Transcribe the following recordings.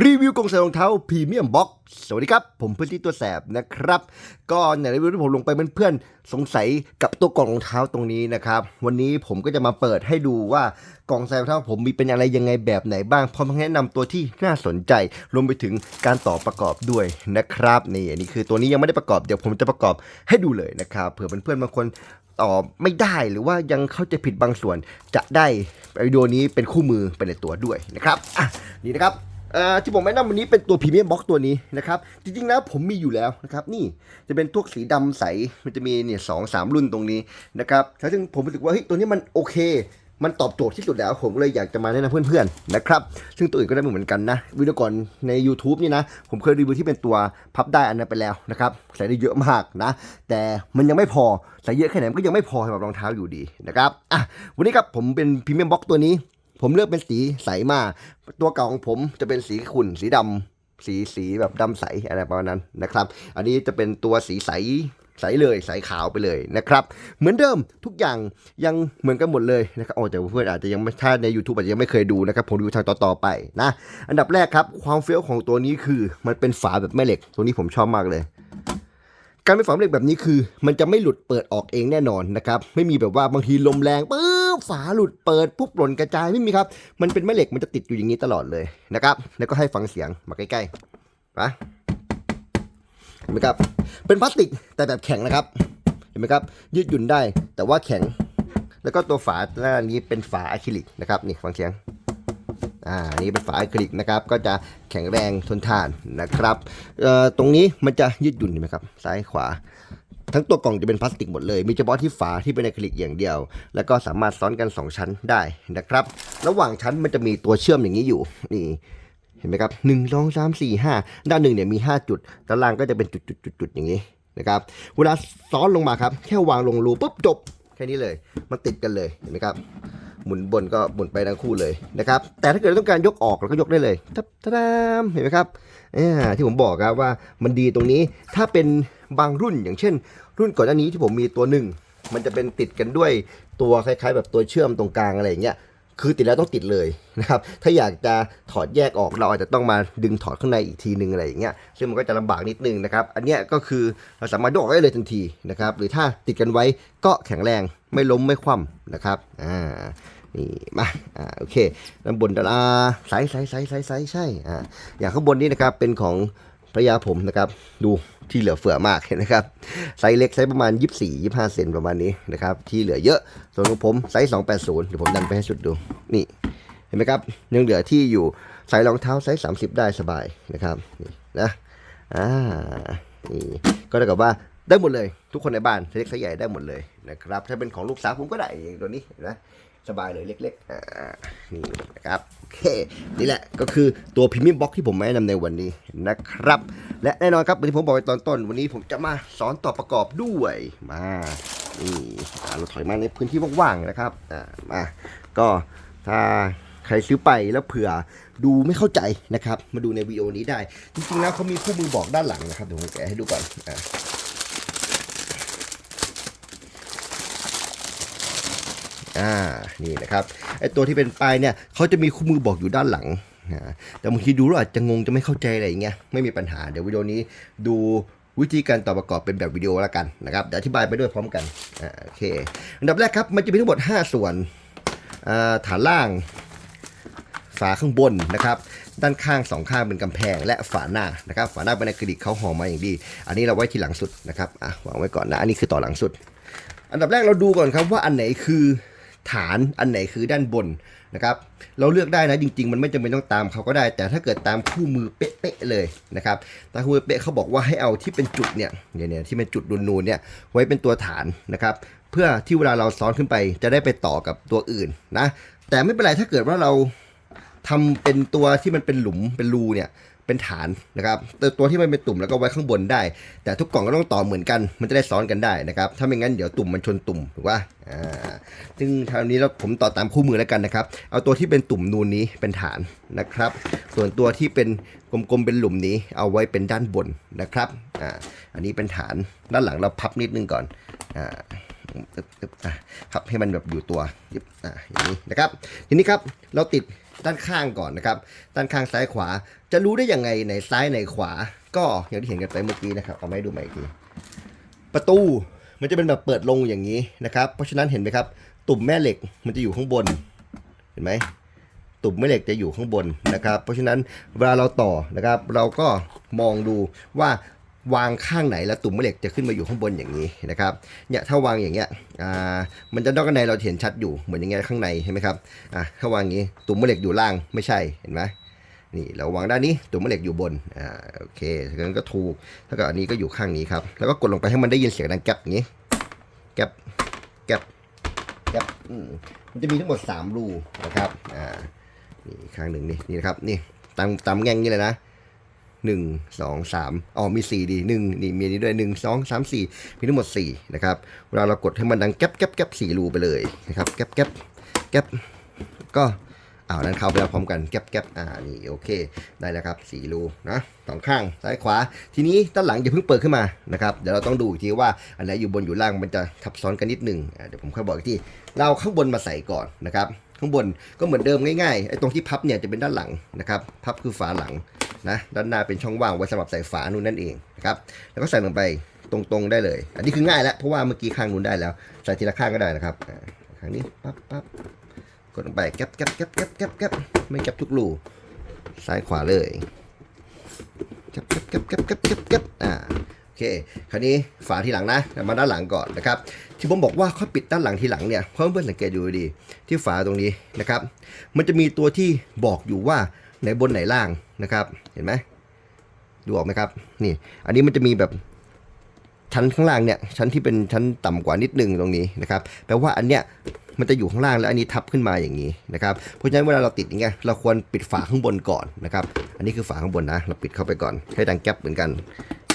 รีวิวกรงใส่รองเท้าพรีเมียมบ็อกสวัสดีครับ ผมพื้นที่ตัวแสบนะครับ ก็ในรีวิวที่ผมลงไปเพื่อนๆสงสัยกับตัวกล่องรองเท้าตรงนี้นะครับ วันนี้ผมก็จะมาเปิดให้ดูว่ากล่องใส่รองเท้าผมมีเป็นอะไรยังไงแบบไหนบ้างพร้อมทั้งแนะนำตัวที่น่าสนใจรวมไปถึงการต่อประกอบด้วยนะครับนี่อันนี้คือตัวนี้ยังไม่ได้ประกอบเดี๋ยวผมจะประกอบให้ดูเลยนะครับเผื่อเพื่อนๆบางคนตอบไม่ได้หรือว่ายังเข้าใจผิดบางส่วนจะได้วิดีโอนี้เป็นคู่มือไปในตัวด้วยนะครับอะนี่นะครับ ที่ผมแนะนำวันนี้เป็นตัวพรีเมียมบ็อกตัวนี้นะครับ จริงๆแล้วผมมีอยู่แล้วนะครับ นี่จะเป็นพวกสีดำใส มันจะมีเนี่ยสองสามรุ่นตรงนี้นะครับซึ่งผมรู้สึกว่าเฮ้ยตัวนี้มันโอเค มันตอบโจทย์ที่สุดแล้ว ผมเลยอยากจะมาแนะนำเพื่อนๆนะครับ ซึ่งตัวอื่นก็ได้เหมือนกันนะ วิดีโอก่อนใน YouTube นี่นะ ผมเคยรีวิวที่เป็นตัวพับได้อันนั้นไปแล้วนะครับ ใส่ได้เยอะมากนะ แต่มันยังไม่พอ ใส่เยอะแค่ไหนมันก็ยังไม่พอสำหรับรองเท้าอยู่ดีนะครับ อะ วันนี้ครับผมเป็นพรีเมียมบ็อกตัวนี้ ผมเลือกเป็นสีใสมาก ตัวเก่าของผมจะเป็นสีขุ่นสีดำสีสีแบบดำใสอะไรประมาณนั้นนะครับ อันนี้จะเป็นตัวสีใสใสเลยใสขาวไปเลยนะครับ เหมือนเดิมทุกอย่างยังเหมือนกันหมดเลยนะครับโอ้แต่เพื่อนอาจจะยังไม่ถ้าใน YouTube อาจจะยังไม่เคยดูนะครับ ผมดูทางต่อๆไปนะ อันดับแรกครับ ความเฟี้ยวของตัวนี้คือ มันเป็นฝาแบบแม่เหล็ก ตัวนี้ผมชอบมากเลย การเป็นฝาแม่เหล็กแบบนี้คือ มันจะไม่หลุดเปิดออกเองแน่นอนนะครับ ไม่มีแบบว่าบางทีลมแรงปุ๊บ ฝาหลุดเปิดปุ๊บหล่นกระจายไม่มีครับ มันเป็นแม่เหล็กมันจะติดอยู่อย่างนี้ตลอดเลยนะครับ แล้วก็ให้ฟังเสียงมาใกล้ๆไปเห็นไหมครับ เป็นพลาสติกแต่แบบแข็งนะครับ เห็นไหมครับ ยืดหยุ่นได้แต่ว่าแข็ง แล้วก็ตัวฝาหน้านี้เป็นฝาอะคริลิกนะครับนี่ฟังเสียงอ่านี่เป็นฝาอะคริลิกนะครับ ก็จะแข็งแรงทนทานนะครับ เอ่อตรงนี้มันจะยืดหยุ่นเห็นไหมครับ ซ้ายขวา ทั้งตัวกล่องจะเป็นพลาสติกหมดเลย มีเฉพาะที่ฝาที่เป็นอะคริลิกอย่างเดียว แล้วก็สามารถซ้อนกัน 2 ชั้นได้นะครับ ระหว่างชั้นมันจะมีตัวเชื่อมอย่างนี้อยู่ นี่เห็นไหมครับหนึ่งสองสามสี่ห้าด้านหนึ่งเนี่ยมี 5 จุดด้านล่างก็จะเป็นจุดๆๆอย่างนี้นะครับ เวลาซ้อนลงมาครับ แค่วางลงรูปุ๊บจบแค่นี้เลย มันติดกันเลยเห็นไหมครับ หมุนบนก็หมุนไปทั้งคู่เลยนะครับ แต่ถ้าเกิดต้องการยกออกเราก็ยกได้เลยทับทะดามเห็นไหมครับเนี่ยที่ผมบอกครับว่ามันดีตรงนี้ถ้าเป็นบางรุ่นอย่างเช่น รุ่นก่อนหน้านี้ที่ผมมีตัวหนึ่งมันจะเป็นติดกันด้วยตัวคล้ายๆ แบบตัวเชื่อมตรงกลางอะไรอย่างเงี้ยคือติดแล้วต้องติดเลยนะครับ ถ้าอยากจะถอดแยกออกเราอาจจะต้องมาดึงถอดข้างในอีกทีหนึ่งอะไรอย่างเงี้ย ซึ่งมันก็จะลำบากนิดนึงนะครับ อันเนี้ยก็คือเราสามารถยกออกได้เลยทันทีนะครับ หรือถ้าติดกันไว้ก็แข็งแรงไม่ล้มไม่คว่ำนะครับ อ่า นี่มา อ่า โอเคด้านบนด้านอ่าไซส์ไซส์ไซส์ไซส์ไซส์ใช่ อ่า อย่างข้างบนนี้นะครับเป็นของ ภรรยาผมนะครับ ดูที่เหลือเฟือมากนะครับ ไซส์เล็กไซส์ประมาณ 24 25 เซนประมาณนี้นะครับ ที่เหลือเยอะ ส่วนของผมไซส์ 280 เดี๋ยวผมดันไปให้สุดดู นี่เห็นไหมครับ ยังเหลือที่อยู่ใส่รองเท้าไซส์ 30 ได้สบายนะครับ นี่นะ อ่า นี่ก็เท่ากับว่าได้หมดเลย ทุกคนในบ้านไซส์เล็กไซส์ใหญ่ได้หมดเลยนะครับ ถ้าเป็นของลูกสาวผมก็ได้อย่างตัวนี้นะ สบายเลยเล็กๆอ่านี่นะครับโอเคนี่แหละก็คือตัวพรีเมียมบ็อกที่ผมมาแนะนำในวันนี้นะครับ และแน่นอนครับวันที่ผมบอกไปตอนต้น วันนี้ผมจะมาสอนต่อประกอบด้วยมานี่เราถอยมาในพื้นที่ว่างๆนะครับอ่ามาก็ถ้าใครซื้อไปแล้วเผื่อดูไม่เข้าใจนะครับ มาดูในวิดีโอนี้ได้ จริงๆแล้วเขามีคู่มือบอกด้านหลังนะครับเดี๋ยวผมแกะให้ดูก่อนอ่า อ่านี่นะครับไอตัวที่เป็นปลายเนี่ยเขาจะมีคู่มือบอกอยู่ด้านหลังนะแต่บางทีดูแล้วอาจจะงงจะไม่เข้าใจอะไรอย่างเงี้ยไม่มีปัญหาเดี๋ยววิดีโอนี้ดูวิธีการต่อประกอบเป็นแบบวิดีโอแล้วกันนะครับเดี๋ยวอธิบายไปด้วยพร้อมกันอ่าโอเคอันดับแรกครับมันจะมีทั้งหมด 5 ส่วนอ่าฐานล่างฝาข้างบนนะครับ ด้านข้างสองข้างเป็นกำแพงและฝาหน้านะครับ ฝาหน้าเป็นอะคริลิกเขาห่อมาอย่างดี อันนี้เราไว้ที่หลังสุดนะครับอะวางไว้ก่อนนะอันนี้คือต่อหลังสุด อันดับแรกเราดูก่อนครับว่าอันไหนคือ ฐานอันไหนคือด้านบนนะครับ เราเลือกได้นะจริง ๆ มันไม่จำเป็นต้องตามเขาก็ได้ แต่ถ้าเกิดตามคู่มือเป๊ะๆเลยนะครับตามคู่มือเป๊ะเขาบอกว่าให้เอาที่เป็นจุดเนี่ยเนี่ยเนี่ยที่เป็นจุดนูนๆเนี่ยไว้เป็นตัวฐานนะครับเพื่อที่เวลาเราซ้อนขึ้นไปจะได้ไปต่อกับตัวอื่นนะแต่ไม่เป็นไรถ้าเกิดว่าเรา ทำเป็นตัวที่มันเป็นหลุมเป็นรูเนี่ยเป็นฐานนะครับแต่ตัวที่มันเป็นตุ่มแล้วก็ไว้ข้างบนได้ แต่ทุกกล่องก็ต้องต่อเหมือนกัน มันจะได้ซ้อนกันได้นะครับ ถ้าไม่งั้นเดี๋ยวตุ่มมันชนตุ่มถูกป่ะอ่าซึ่งทางนี้เราผมต่อตามคู่มือแล้วกันนะครับ เอาตัวที่เป็นตุ่มนูนนี้เป็นฐานนะครับ ส่วนตัวที่เป็นกลมๆเป็นหลุมนี้ เอาไว้เป็นด้านบนนะครับอ่าอันนี้เป็นฐานด้านหลังเราพับนิดนึงก่อนอ่าครับให้มันแบบอยู่ตัวยึบอะอย่างนี้นะครับ ทีนี้ครับเราติด ด้านข้างก่อนนะครับ ด้านข้างซ้ายขวา จะรู้ได้ยังไงในซ้ายในขวา ก็อย่างที่เห็นกันไปเมื่อกี้นะครับเอามาให้ดูใหม่อีกทีประตูมันจะเป็นแบบเปิดลงอย่างนี้นะครับ เพราะฉะนั้นเห็นไหมครับ ตุ่มแม่เหล็กมันจะอยู่ข้างบน เห็นไหมตุ่มแม่เหล็กจะอยู่ข้างบนนะครับ เพราะฉะนั้นเวลาเราต่อนะครับ เราก็มองดูว่า วางข้างไหนแล้วตุ่มแม่เหล็กจะขึ้นมาอยู่ข้างบนอย่างนี้นะครับเนี่ยถ้าวางอย่างเงี้ยอ่ามันจะนอกข้างในเราเห็นชัดอยู่เหมือนอย่างเงี้ยข้างในใช่ไหมครับอะถ้าวางอย่างนี้ตุ่มแม่เหล็กอยู่ล่างไม่ใช่เห็นไหมนี่เราวางด้านนี้ตุ่มแม่เหล็กอยู่บนอ่าโอเคถ้างั้นก็ถูกถ้าเกิดอันนี้ก็อยู่ข้างนี้ครับแล้วก็กดลงไปให้มันได้ยินเสียงดังแก๊บอย่างนี้แก๊บแก๊บแก๊บอืมมันจะมีทั้งหมดสามรูนะครับอ่านี่ข้างหนึ่งนี่นี่นะครับนี่ตามตามแง่งนี่เลยนะ หนึ่งสองสามอ๋อมีสี่ดีหนึ่งนี่มีนี้ด้วยหนึ่งสองสามสี่มีทั้งหมดสี่นะครับ เวลาเรากดให้มันดังแก๊บแก๊บแก๊บสี่รูไปเลยนะครับ แก๊บแก๊บแก๊บก็อ้าวนั้นเข้าไปแล้วพร้อมกันแก๊บแก๊บอ่า นี่ โอเค ได้แล้วครับสี่รูนะสองข้าง ซ้ายขวา ทีนี้ด้านหลังอย่าเพิ่งเปิดขึ้นมานะครับ เดี๋ยวเราต้องดูอีกทีว่า อันไหนอยู่บนอยู่ล่างมันจะทับซ้อนกันนิดหนึงอ่าเดี๋ยวผมค่อยบอกอีกที เราข้างบนมาใส่ก่อนนะครับข้างบนก็เหมือนเดิมง่ายๆ ไอ้ตรงที่พับเนี่ยจะเป็นด้านหลังนะครับ พับคือฝาหลัง นะด้านหน้าเป็นช่องว่างไว้สำหรับใส่ฝานู่นนั่นเองนะครับแล้วก็ใส่ลงไปตรงๆได้เลย อันนี้คือง่ายแล้วเพราะว่าเมื่อกี้ข้างนู้นได้แล้ว ใส่ทีละข้างก็ได้นะครับข้างนี้ปั๊บปั๊บกดลงไปแก๊บแก๊บแก๊บแก๊บแก๊บแก๊บไม่แก๊บทุกรูซ้ายขวาเลยแก๊บแก๊บแก๊บแก๊บแก๊บแก๊บอ่าโอเค คราวนี้ฝาทีหลังนะ มาด้านหลังก่อนนะครับ ที่ผมบอกว่าค่อยปิดด้านหลังทีหลังเนี่ย เพราะเพื่อนๆสังเกตดูดี ที่ฝาตรงนี้นะครับ มันจะมีตัวที่บอกอยู่ว่า ไหนบนไหนล่างนะครับ เห็นไหมดูออกไหมครับ นี่ อันนี้มันจะมีแบบชั้นข้างล่างเนี่ยชั้นที่เป็นชั้นต่ำกว่านิดนึงตรงนี้นะครับแปลว่าอันเนี้ยมันจะอยู่ข้างล่างแล้วอันนี้ทับขึ้นมาอย่างนี้นะครับเพราะฉะนั้นเวลาเราติดอย่างเงี้ยเราควรปิดฝาข้างบนก่อนนะครับอันนี้คือฝาข้างบนนะ เราปิดเข้าไปก่อนให้ดังแก๊บเหมือนกัน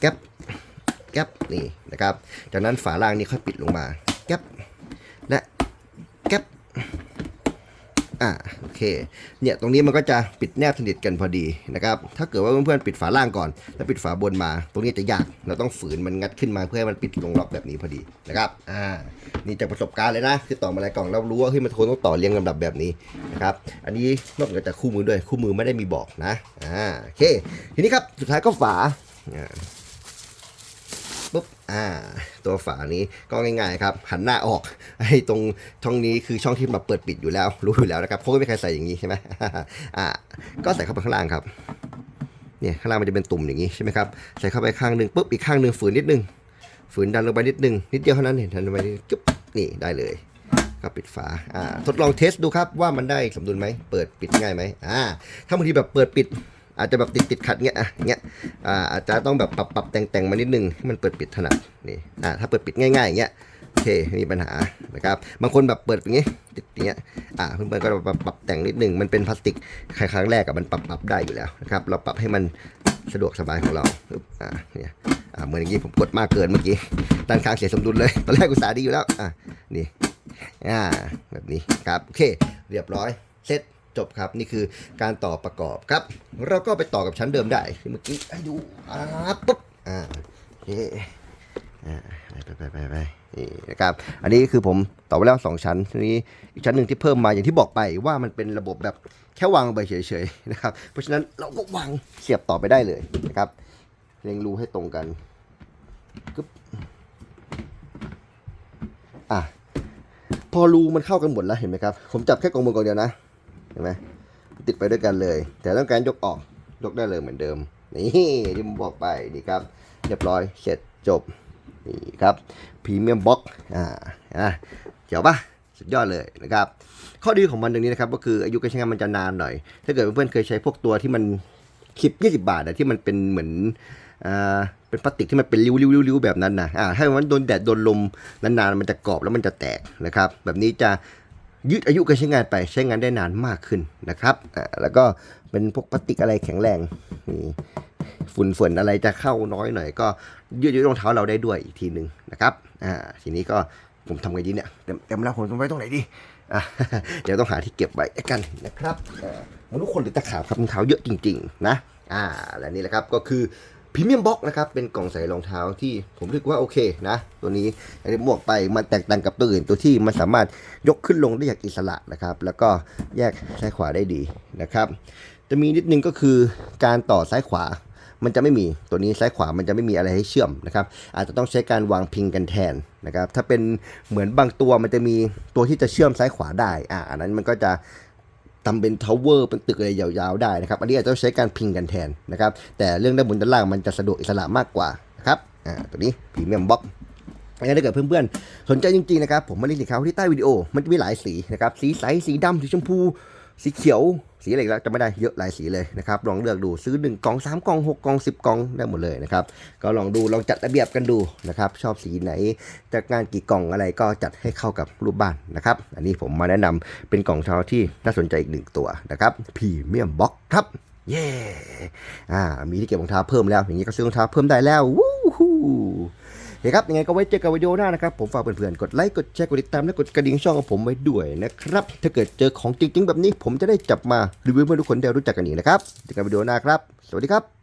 แก๊บแก๊บนี่นะครับจากนั้นฝาล่างนี่ค่อยปิดลงมา แก๊บและแก๊บ อ่าโอเคเนี่ยตรงนี้มันก็จะปิดแนบสนิทกันพอดีนะครับถ้าเกิดว่าเพื่อนๆปิดฝาล่างก่อนแล้วปิดฝาบนมา ตรงนี้จะยากเราต้องฝืนมันงัดขึ้นมาเพื่อให้มันปิดลงล็อกแบบนี้พอดีนะครับอ่านี่จากประสบการณ์เลยนะ คือต่อมาหลายกล่องเรารู้ว่าเฮ้ยมันควรต้องต่อเรียงลำดับแบบนี้นะครับอันนี้นอกจากคู่มือด้วยคู่มือไม่ได้มีบอกนะอ่าโอเค ทีนี้ครับสุดท้ายก็ฝา อ่าตัวฝานี้ก็ง่ายๆครับหันหน้าออกไอ้ตรงช่องนี้คือช่องที่มาเปิดปิดอยู่แล้ว รู้อยู่แล้วนะครับเพราะไม่มีใครใส่อย่างนี้ใช่ไหมอ่าก็ใส่เข้าไปข้างล่างครับเนี่ยข้างล่างมันจะเป็นตุ่มอย่างนี้ใช่ไหมครับใส่เข้าไปข้างหนึ่งปุ๊บอีกข้างหนึ่งฝืนนิดนึงฝืนดันลงไปนิดนึงนิดเดียวเท่านั้นเห็นดันลงไปนิดจุ๊บนี่ได้เลยก็ปิดฝาอ่าทดลองเทสดูครับว่ามันได้สมดุลไหมเปิดปิดง่ายไหมอ่าถ้าบางทีแบบเปิดปิด อาจจะแบบติดติดขัดเงี้ยอะเงี้ยอ่าอาจจะต้องแบบปรับปรับแต่งแต่งมานิดนึงให้มันเปิดปิดถนัดนี่อ่าถ้าเปิดปิดง่ายๆอย่างเงี้ยโอเคไม่มีปัญหานะครับบางคนแบบเปิดอย่างงี้ติดอย่างเงี้ยอ่าเพื่อนๆก็ปรับปรับแต่งนิดนึงมันเป็นพลาสติกครั้งแรกกับมันปรับปรับได้อยู่แล้วนะครับเราปรับให้มันสะดวกสบายของเราปึ๊บอ่าเนี่ยอ่าเหมือนอย่างงี้ผมกดมากเกินเมื่อกี้ด้านข้างเสียสมดุลเลยตอนแรกอุตส่าห์ดีอยู่แล้วอ่านี่อ่าแบบนี้ครับโอเค เรียบร้อยเสร็จ จบครับนี่คือการต่อประกอบครับ เราก็ไปต่อกับชั้นเดิมได้ที่เมื่อกี้ให้ดูอ่าปุ๊บอ่าโอเคอ่าไปไปไปไปนี่นะครับอันนี้คือผมต่อไปแล้วสองชั้นทีนี้อีกชั้นหนึ่งที่เพิ่มมาอย่างที่บอกไปว่ามันเป็นระบบแบบแค่วางไปเฉยๆนะครับ เพราะฉะนั้นเราก็วางเสียบต่อไปได้เลยนะครับเรียงรูให้ตรงกันกึ๊บอะพอรูมันเข้ากันหมดแล้วเห็นไหมครับ ผมจับแค่กองมือกองเดียวนะ เห็นไหมติดไปด้วยกันเลย แต่ต้องการยกออกยกได้เลยเหมือนเดิม นี่ที่ผมบอกไปนี่ครับ เรียบร้อยเสร็จจบนี่ครับพรีเมียมบ็อกอ่าอะเจ๋วปะสุดยอดเลยนะครับ ข้อดีของมันตรงนี้นะครับ ก็คืออายุการใช้งานมันจะนานหน่อย ถ้าเกิดเพื่อนๆเคยใช้พวกตัวที่มันคลิป 20 บาทอะที่มันเป็นเหมือนอ่าเป็นพลาสติกที่มันเป็นริ้วๆๆๆแบบนั้นนะอ่าถ้ามันโดนแดดโดนลมนานๆมันจะกรอบแล้วมันจะแตกนะครับ แบบนี้จะ ยืดอายุการใช้งานไปใช้งานได้นานมากขึ้นนะครับอ่าแล้วก็เป็นพวกพลาสติกอะไรแข็งแรงนี่ฝุ่นฝนอะไรจะเข้าน้อยหน่อยก็ยืดอายุรองเท้าเราได้ด้วยอีกทีหนึ่งนะครับอ่าทีนี้ก็ผมทำไงดีเนี่ยเต็มเต็มแล้วผมต้องไว้ตรงไหนดีอะเดี๋ยวต้องหาที่เก็บไว้กันนะครับมนุษย์คนหรือตะขาบครับรองเท้าเยอะจริง ๆ นะอ่าและนี่แหละครับก็คือ พรีเมียมบ็อกนะครับเป็นกล่องใส่รองเท้าที่ผมรู้สึกว่าโอเคนะ ตัวนี้อย่างที่บอกไปมันแตกต่างกับตัวอื่นตัวที่มันสามารถยกขึ้นลงได้อย่างอิสระนะครับ แล้วก็แยกซ้ายขวาได้ดีนะครับ จะมีนิดนึงก็คือการต่อซ้ายขวามันจะไม่มีตัวนี้ซ้ายขวามันจะไม่มีอะไรให้เชื่อมนะครับ อาจจะต้องใช้การวางพิงกันแทนนะครับ ถ้าเป็นเหมือนบางตัวมันจะมีตัวที่จะเชื่อมซ้ายขวาได้อ่าอันนั้นมันก็จะ ทำเป็นทาวเวอร์เป็นตึกอะไรยาวๆได้นะครับอันนี้อาจจะต้องใช้การพิงกันแทนนะครับแต่เรื่องด้านบนด้านล่างมันจะสะดวกอิสระมากกว่านะครับอ่าตัวนี้พรีเมียมบ็อกงั้นถ้าเกิดเพื่อนๆ สนใจจริงๆนะครับ ผมมาลิงก์สินค้าที่ใต้วิดีโอ มันจะมีหลายสีนะครับ สีใส สีดำสีชมพู สีเขียว สีอะไรกแล้วจะไม่ได้เยอะหลายสีเลยนะครับลองเลือกดูซื้อ 1 กล่อง 3 กล่อง 6 กล่อง 10 กล่องได้หมดเลยนะครับก็ลองดูลองจัดระเบียบกันดูนะครับชอบสีไหนจากงานกี่กล่องอะไรก็จัดให้เข้ากับรูปบ้านนะครับอันนี้ผมมาแนะนำเป็นกล่องเท้าที่น่าสนใจอีกหนึ่งตัวนะครับพรีเมียมบ็อกครับเย้อ่า มีที่เก็บรองเท้าเพิ่มแล้ว อย่างนี้ก็ซื้อรองเท้าเพิ่มได้แล้ว วู้ฮู้ เคครับยังไงก็ไว้เจอกันวิดีโอหน้านะครับ ผมฝากเพื่อนๆกดไลค์กดแชร์กดติดตามและกดกระดิ่งช่องของผมไว้ด้วยนะครับถ้าเกิดเจอของจริงๆ แบบนี้ผมจะได้จับมารีวิวให้ทุกคนได้รู้จักกันอีกนะครับเจอกันวิดีโอหน้าครับ สวัสดีครับ